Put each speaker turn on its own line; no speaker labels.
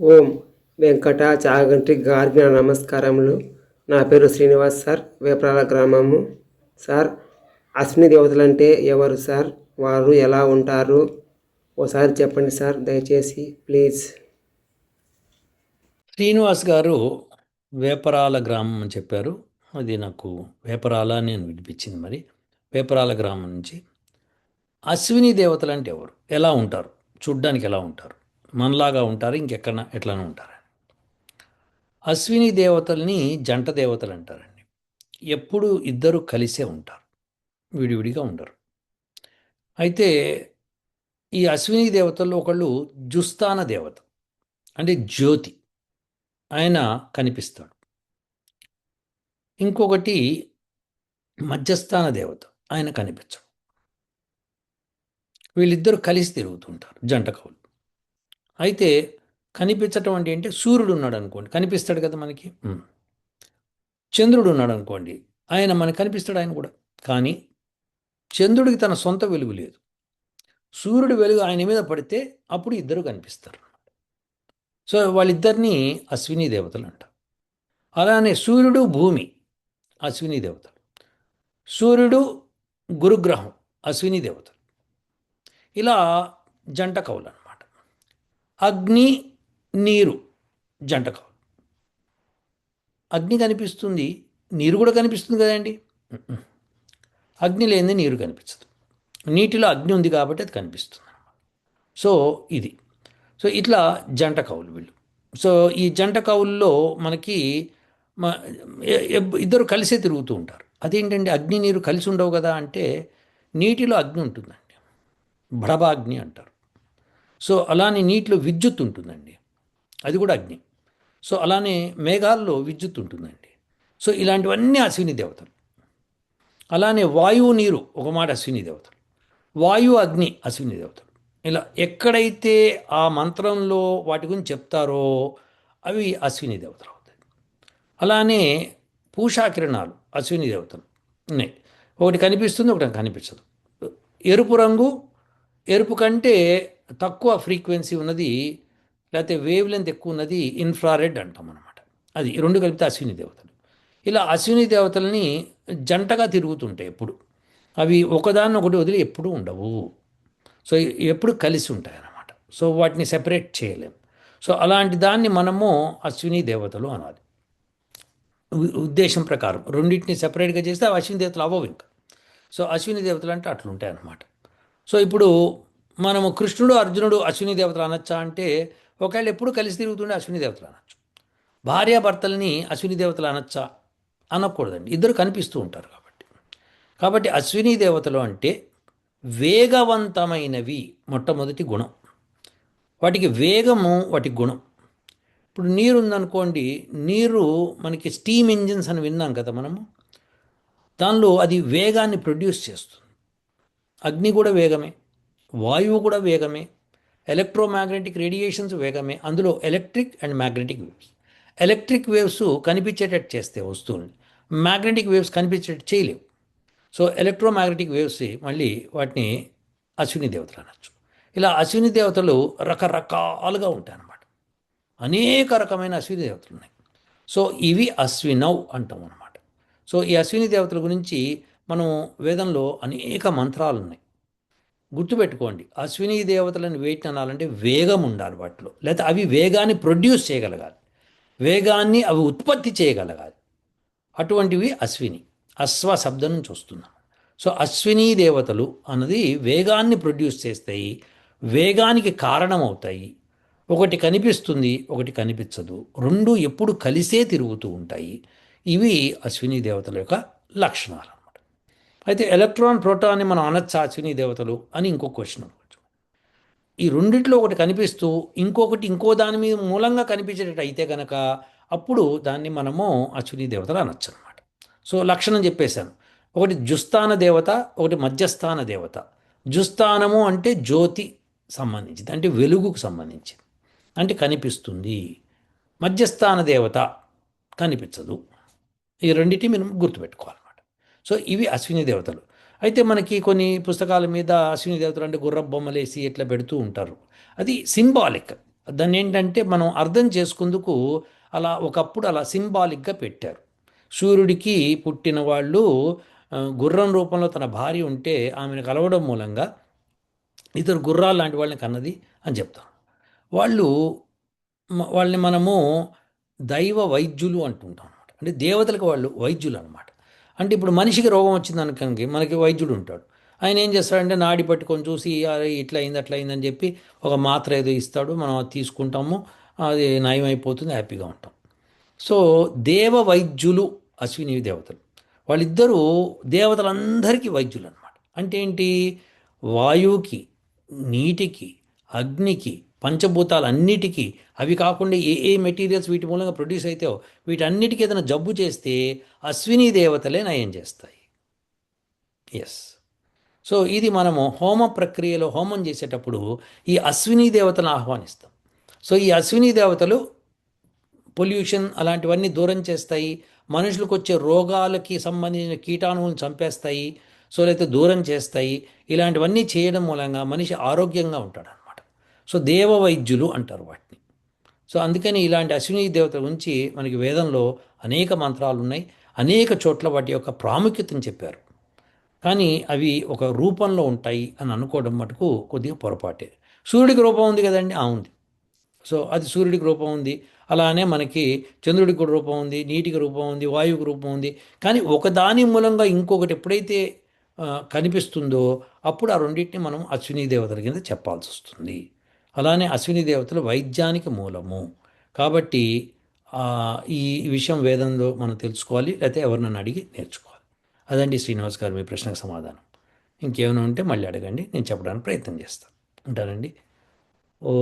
ఓం వెంకట గార్గి నమస్కారములు. నా పేరు శ్రీనివాస్ సార్ వేపరాల గ్రామము. సార్ అశ్విని దేవతలు అంటే ఎవరు సార్? వారు ఎలా ఉంటారు? ఓసారి చెప్పండి సార్ దయచేసి ప్లీజ్.
శ్రీనివాస్ గారు వేపరాల గ్రామం అని చెప్పారు. అది నాకు వేపరాల నేను వినిపించింది మరి. వేపరాల గ్రామం నుంచి. అశ్విని దేవతలు అంటే ఎవరు? ఎలా ఉంటారు? చూడ్డానికి ఎలా ఉంటారు? మనలాగా ఉంటారు ఇంకెక్కడ ఎట్లానే ఉంటారని. అశ్విని దేవతల్ని జంట దేవతలు అంటారండి. ఎప్పుడు ఇద్దరు కలిసే ఉంటారు. విడివిడిగా ఉండరు. అయితే ఈ అశ్విని దేవతల్లో ఒకళ్ళు జుస్తాన దేవత అంటే జ్యోతి. ఆయన కనిపిస్తాడు. ఇంకొకటి మధ్యస్థాన దేవత ఆయన కనిపించడు. వీళ్ళిద్దరూ కలిసి తిరుగుతుంటారు జంట కవులు. అయితే కనిపించటం అంటే ఏంటి సూర్యుడు ఉన్నాడు అనుకోండి కనిపిస్తాడు కదా మనకి. చంద్రుడు ఉన్నాడు అనుకోండి ఆయన మనకు కనిపిస్తాడు ఆయన కూడా. కానీ చంద్రుడికి తన సొంత వెలుగు లేదు. సూర్యుడి వెలుగు ఆయన మీద పడితే అప్పుడు ఇద్దరు కనిపిస్తారు. సో వాళ్ళిద్దరిని అశ్విని దేవతలు అంటారు. అలానే సూర్యుడు భూమి అశ్విని దేవతలు. సూర్యుడు గురుగ్రహం అశ్విని దేవతలు. ఇలా జంట కవులు అగ్ని నీరు జంట కవులు అగ్ని కనిపిస్తుంది నీరు కూడా కనిపిస్తుంది కదండి. అగ్ని లేని నీరు కనిపించదు. నీటిలో అగ్ని ఉంది కాబట్టి అది కనిపిస్తుంది సో ఇది. సో ఇట్లా జంట కవులు వీళ్ళు. సో ఈ జంట కవుల్లో మనకి ఇద్దరు కలిసే తిరుగుతూ ఉంటారు. అదేంటండి? అగ్ని నీరు కలిసి ఉండవు కదా అంటే నీటిలో అగ్ని ఉంటుందండి. భడభాగ్ని అంటారు. సో అలానే నీటిలో విద్యుత్ ఉంటుందండి. అది కూడా అగ్ని. సో అలానే మేఘాల్లో విద్యుత్ ఉంటుందండి. సో ఇలాంటివన్నీ అశ్విని దేవతలు. అలానే వాయువు నీరు ఒక మాట అశ్విని దేవతలు. వాయు అగ్ని అశ్విని దేవతలు. ఇలా ఎక్కడైతే ఆ మంత్రంలో వాటి గురించి చెప్తారో అవి అశ్విని దేవతలు అవుతాయి. అలానే పూషా కిరణాలు అశ్విని దేవతలు ఉన్నాయి. ఒకటి కనిపిస్తుంది ఒకటి కనిపించదు. ఎరుపు రంగు ఎరుపు కంటే తక్కువ ఫ్రీక్వెన్సీ ఉన్నది లేకపోతే వేవ్ లెంత్ ఎక్కువ ఉన్నది ఇన్ఫ్రారెడ్ అంటాం అనమాట అది రెండు కలిపితే అశ్విని దేవతలు. ఇలా అశ్విని దేవతలని జంటగా తిరుగుతుంటాయి ఎప్పుడు? అవి ఒకదాన్ని ఒకటి వదిలి ఎప్పుడూ ఉండవు. సో ఎప్పుడు కలిసి ఉంటాయి అన్నమాట. సో వాటిని సెపరేట్ చేయలేం. సో అలాంటి దాన్ని మనము అశ్విని దేవతలు అనాలి. ఉద్దేశం ప్రకారం. రెండింటిని సెపరేట్గా చేస్తే అవి అశ్విని దేవతలు అవ్వవు ఇంకా. సో అశ్విని దేవతలు అంటే అట్లుంటాయి అన్నమాట. సో ఇప్పుడు మనము కృష్ణుడు అర్జునుడు అశ్విని దేవతలు అనొచ్చా అంటే ఒకవేళ ఎప్పుడు కలిసి తిరుగుతుండే అశ్విని దేవతలు అనొచ్చు. భార్యాభర్తల్ని అశ్విని దేవతలు అనొచ్చా? అనకూడదండి. ఇద్దరు కనిపిస్తూ ఉంటారు కాబట్టి. కాబట్టి అశ్విని దేవతలు అంటే వేగవంతమైనవి మొట్టమొదటి గుణం. వాటికి వేగము వాటి గుణం. ఇప్పుడు నీరు ఉందనుకోండి నీరు మనకి స్టీమ్ ఇంజిన్స్ అని విన్నాం కదా మనము. దానిలో అది వేగాన్ని ప్రొడ్యూస్ చేస్తుంది. అగ్ని కూడా వేగమే. వాయువు కూడా వేగమే ఎలక్ట్రోమాగ్నెటిక్ రేడియేషన్స్ వేగమే అందులో electric and magnetic waves. Electric waves కనిపించేటట్టు చేస్తే వస్తువుని మ్యాగ్నెటిక్ వేవ్స్ కనిపించేటట్టు చేయలేవు. సో ఎలక్ట్రోమాగ్నెటిక్ వేవ్స్ మళ్ళీ వాటిని అశ్విని దేవతలు అనొచ్చు. ఇలా అశ్విని దేవతలు రకరకాలుగా ఉంటాయి అన్నమాట అనేక రకమైన అశ్విని దేవతలు ఉన్నాయి. సో ఇవి అశ్వినవ్ అంటాం అన్నమాట. సో ఈ అశ్విని దేవతల గురించి మనం వేదంలో అనేక మంత్రాలు ఉన్నాయి గుర్తుపెట్టుకోండి. అశ్విని దేవతలను వేటిని అనాలంటే వేగం ఉండాలి వాటిలో. లేకపోతే అవి వేగాన్ని ప్రొడ్యూస్ చేయగలగాలి. వేగాన్ని అవి ఉత్పత్తి చేయగలగాలి. అటువంటివి అశ్విని. అశ్వ శబ్దం నుంచి వస్తున్నాం. సో అశ్విని దేవతలు అన్నది వేగాన్ని ప్రొడ్యూస్ చేస్తాయి. వేగానికి కారణమవుతాయి. ఒకటి కనిపిస్తుంది ఒకటి కనిపించదు. రెండు ఎప్పుడు కలిసే తిరుగుతూ ఉంటాయి. ఇవి అశ్విని దేవతల యొక్క లక్షణాలు. అయితే ఎలక్ట్రాన్ ప్రోటాన్ని మనం అనొచ్చా అశ్విని దేవతలు అని ఇంకో క్వశ్చన్ అనవచ్చు ఈ రెండిట్లో ఒకటి కనిపిస్తూ ఇంకొకటి ఇంకో దాని మీద మూలంగా కనిపించేటట్టు అయితే కనుక అప్పుడు దాన్ని మనము అశ్విని దేవతలు అనొచ్చు అనమాట సో లక్షణం చెప్పేశాను. ఒకటి జుస్థాన దేవత ఒకటి మధ్యస్థాన దేవత. జుస్థానము అంటే జ్యోతి సంబంధించింది అంటే వెలుగుకు సంబంధించింది. అంటే కనిపిస్తుంది. మధ్యస్థాన దేవత కనిపించదు. ఈ రెండింటి మనం గుర్తుపెట్టుకోవాలి. సో ఇవి అశ్విని దేవతలు. అయితే మనకి కొన్ని పుస్తకాల మీద అశ్విని దేవతలు అంటే గుర్ర బొమ్మలేసి ఇట్లా పెడుతూ ఉంటారు. అది సింబాలిక్. దాన్ని ఏంటంటే మనం అర్థం చేసుకుందుకు అలా ఒకప్పుడు అలా సింబాలిక్గా పెట్టారు. సూర్యుడికి పుట్టిన వాళ్ళు గుర్రం రూపంలో తన భార్య ఉంటే ఆమెను కలవడం మూలంగా ఇద్దరు గుర్రాలు లాంటి వాళ్ళని కన్నది అని చెప్తారు. వాళ్ళు వాళ్ళని మనము దైవ వైద్యులు అంటుంటాం అనమాట అంటే దేవతలకు వాళ్ళు వైద్యులు అనమాట అంటే ఇప్పుడు మనిషికి రోగం వచ్చింది అనుకోండి మనకి వైద్యుడు ఉంటాడు. ఆయన ఏం చేస్తాడంటే నాడి పట్టుకొని చూసి "అరే, ఇట్లా అయింది అట్లా అయిందని చెప్పి ఒక మాత్ర ఏదో ఇస్తాడు. మనం అది తీసుకుంటాము అది నయమైపోతుంది హ్యాపీగా ఉంటాం. సో దేవ వైద్యులు అశ్విని దేవతలు. వాళ్ళిద్దరూ దేవతలందరికీ వైద్యులు అనమాట అంటే ఏంటి? వాయువుకి నీటికి అగ్నికి పంచభూతాలన్నిటికీ అవి కాకుండా ఏ ఏ మెటీరియల్స్ వీటి మూలంగా ప్రొడ్యూస్ అవుతాయో వీటన్నిటికీ ఏదైనా జబ్బు చేస్తే అశ్విని దేవతలే నయం చేస్తాయి. ఎస్ సో ఇది మనము హోమ ప్రక్రియలో హోమం చేసేటప్పుడు ఈ అశ్విని దేవతలను ఆహ్వానిస్తాం. సో ఈ అశ్విని దేవతలు పొల్యూషన్ అలాంటివన్నీ దూరం చేస్తాయి మనుషులకు వచ్చే రోగాలకి సంబంధించిన కీటాణువులను చంపేస్తాయి సో లేకపోతే దూరం చేస్తాయి ఇలాంటివన్నీ చేయడం మూలంగా మనిషి ఆరోగ్యంగా ఉంటాడు సో దేవ వైద్యులు అంటారు వాటిని. సో అందుకని ఇలాంటి అశ్విని దేవతల గురించి మనకి వేదంలో అనేక మంత్రాలు ఉన్నాయి. అనేక చోట్ల వాటి యొక్క ప్రాముఖ్యతను చెప్పారు. కానీ అవి ఒక రూపంలో ఉంటాయి అని అనుకోవడం మటుకు కొద్దిగా పొరపాటే. సూర్యుడికి రూపం ఉంది కదండి? ఆ ఉంది. సో అది సూర్యుడికి రూపం ఉంది. అలానే మనకి చంద్రుడికి కూడా రూపం ఉంది నీటికి రూపం ఉంది వాయువుకి రూపం ఉంది. కానీ ఒకదాని మూలంగా ఇంకొకటి ఎప్పుడైతే కనిపిస్తుందో అప్పుడు ఆ రెండింటిని మనం అశ్విని దేవతల కింద చెప్పాల్సి వస్తుంది. అలానే అశ్విని దేవతలు వైద్యానికి మూలము. కాబట్టి ఈ విషయం వేదంలో మనం తెలుసుకోవాలి లేకపోతే ఎవరినైనా అడిగి నేర్చుకోవాలి. అదండి శ్రీనివాస్ గారు మీ ప్రశ్నకు సమాధానం. ఇంకేమైనా ఉంటే మళ్ళీ అడగండి నేను చెప్పడానికి ప్రయత్నం చేస్తాను. ఉంటానండి. ఓ